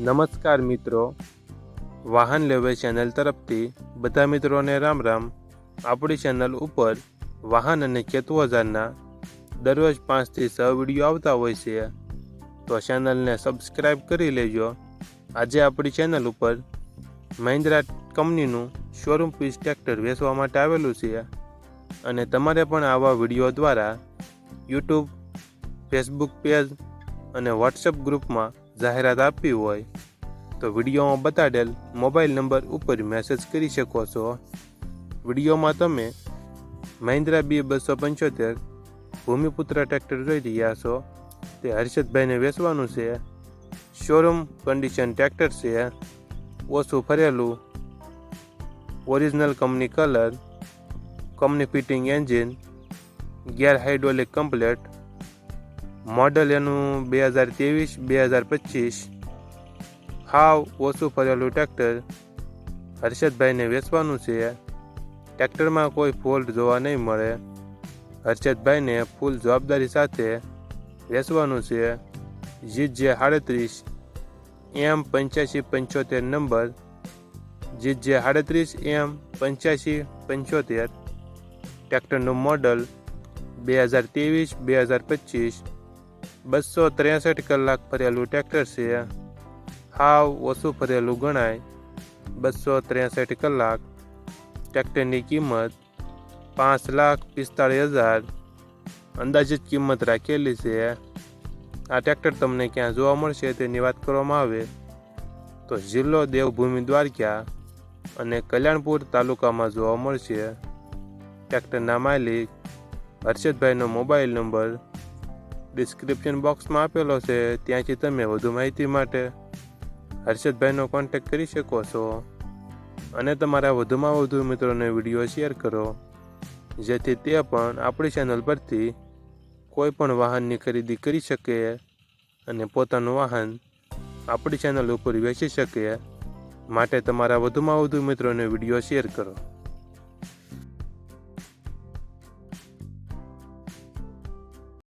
નમસ્કાર મિત્રો. વાહન લેવે ચેનલ તરફથી બધા મિત્રોને રામ રામ. આપણી ચેનલ ઉપર વાહન અને ખેત હજારના દરરોજ પાંચથી છ વીડિયો આવતા હોય છે. તો ચેનલને સબસ્ક્રાઈબ કરી લેજો. આજે આપણી ચેનલ ઉપર મહિન્દ્રા કંપનીનું શોરૂમ પીસ ટ્રેક્ટર વેચવા માટે આવેલું છે. અને તમારે પણ આવા વીડિયો દ્વારા યુટ્યુબ, ફેસબુક પેજ અને વોટ્સએપ ગ્રુપમાં જાહેરાત આપવી હોય, તો વિડીયોમાં બતાડેલ મોબાઈલ નંબર ઉપર મેસેજ કરી શકો છો. વિડીયોમાં તમે મહિન્દ્રા બી બસો પંચોતેર, ભૂમિપુત્ર ટ્રેક્ટર જોઈ રહ્યા છો. તે હર્ષદભાઈને વેચવાનું છે. શોરૂમ કન્ડિશન ટ્રેક્ટર છે. ઓછું ફરેલું. Original company colour, company fitting engine, gear hydraulic complete model એનું બે હજાર ત્રેવીસ, બે હજાર પચીસ. હાવ ઓછું ફરેલું ટ્રેક્ટર. હર્ષદભાઈને વેચવાનું છે. ટ્રેક્ટરમાં કોઈ ફોલ્ટ જોવા નહીં મળે. હર્ષદભાઈને ફૂલ જવાબદારી સાથે વેચવાનું છે. જીત જે સાડત્રીસ એમ પંચ્યાસી પંચોતેર નંબર. જીત જે સાડત્રીસ એમ પંચ્યાસી પંચોતેર. ટ્રેક્ટરનું મોડલ બે હજાર ત્રેવીસ, બે હજાર પચીસ. બસો ત્રેસઠ કલાક ફરેલું ટ્રેક્ટર છે. હાવ ઓછું ફરેલું ગણાય. બસો ત્રેસઠ કલાક ટ્રેક્ટરની કિંમત પાંચ લાખ પિસ્તાળીસ હજાર અંદાજિત કિંમત રાખેલી છે. આ ટ્રેક્ટર તમને ક્યાં જોવા મળશે તેની વાત કરવામાં આવે તો જિલ્લો દેવભૂમિ દ્વારકા અને કલ્યાણપુર તાલુકામાં જોવા મળશે. ટ્રેક્ટરના માલિક હર્ષદભાઈનો મોબાઈલ નંબર ડિસ્ક્રિપ્શન બોક્સમાં આપેલો છે, ત્યાંથી તમે વધુ માહિતી માટે હર્ષદભાઈનો કોન્ટેક્ટ કરી શકો છો. અને તમારા વધુમાં વધુ મિત્રોને વીડિયો શેર કરો, જેથી તે પણ આપણી ચેનલ પરથી કોઈ પણ વાહનની ખરીદી કરી શકે અને પોતાનું વાહન આપણી ચેનલ ઉપર વેચી શકે. માટે તમારા વધુમાં વધુ મિત્રોને વીડિયો શેર કરો.